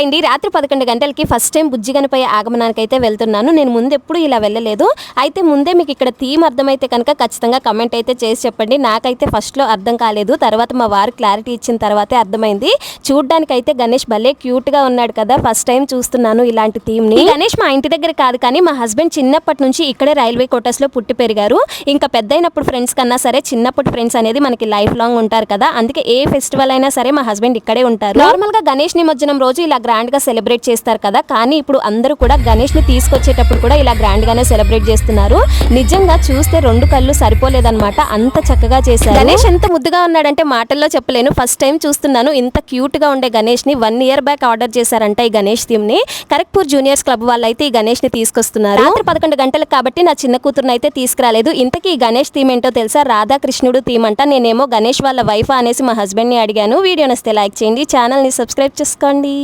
Hi అండి. రాత్రి పదకొండు గంటలకి ఫస్ట్ టైం బుజ్జి గణపయ్య ఆగమనానికి అయితే వెళ్తున్నాను. నేను ముందు ఎప్పుడు ఇలా వెళ్ళలేదు. అయితే ముందే మీకు ఇక్కడ థీమ్ అర్థమైతే కనుక ఖచ్చితంగా కమెంట్ అయితే చేసి చెప్పండి. నాకైతే ఫస్ట్లో అర్థం కాలేదు. తర్వాత మా వారు క్లారిటీ ఇచ్చిన తర్వాతే అర్థమైంది. చూడ్డానికి అయితే గణేష్ భలే క్యూట్గా ఉన్నాడు కదా. ఫస్ట్ టైం చూస్తున్నాను ఇలాంటి థీమ్ని. గణేష్ మా ఇంటి దగ్గర కాదు కానీ మా హస్బెండ్ చిన్నప్పటి నుంచి ఇక్కడే రైల్వే కోటర్స్లో పుట్టి పెరిగారు. ఇంకా పెద్దయినప్పుడు ఫ్రెండ్స్ కన్నా సరే చిన్నప్పుడు ఫ్రెండ్స్ అనేది మనకి లైఫ్ లాంగ్ ఉంటారు కదా. అందుకే ఏ ఫెస్టివల్ అయినా సరే మా హస్బెండ్ ఇక్కడే ఉంటారు. నార్మల్గా గణేష్ నిమజ్జనం రోజు ఇలా గ్రాండ్గా సెలబ్రేట్ చేస్తారు కదా. కానీ ఇప్పుడు అందరూ కూడా గణేష్ని తీసుకొచ్చేటప్పుడు కూడా ఇలా గ్రాండ్ గానే సెలబ్రేట్ చేస్తున్నారు. నిజంగా చూస్తే రెండు కళ్ళు సరిపోలేదన్నమాట. అంత చక్కగా చేశారు. గణేష్ ఎంత ముద్దుగా ఉన్నాడంటే మాటల్లో చెప్పలేను. ఫస్ట్ టైం చూస్తున్నాను. ఇంత క్యూట్గా ఉండే గణేష్ని వన్ ఇయర్ బ్యాక్ ఆర్డర్ చేశారంట ఈ గణేష్ థీమ్ని కరెక్ట్పూర్ జూనియర్స్ క్లబ్ వాళ్ళు అయితే ఈ గణేష్ని తీసుకొస్తున్నారు. రాత్రి పదకొండు గంటలకు కాబట్టి నా చిన్న కూతురుని అయితే తీసుకురాలేదు. ఇంతకీ ఈ గణేష్ థీమ్ ఏంటో తెలుసా? రాధాకృష్ణుడు థీమ్ అంట. నేనేమో గణేష్ వాళ్ళ వైఫ్ అనేసి మా హస్బెండ్ని అడిగాను. వీడియో నస్తే లైక్ చేయండి. ఛానల్ని సబ్స్క్రైబ్ చేసుకోండి.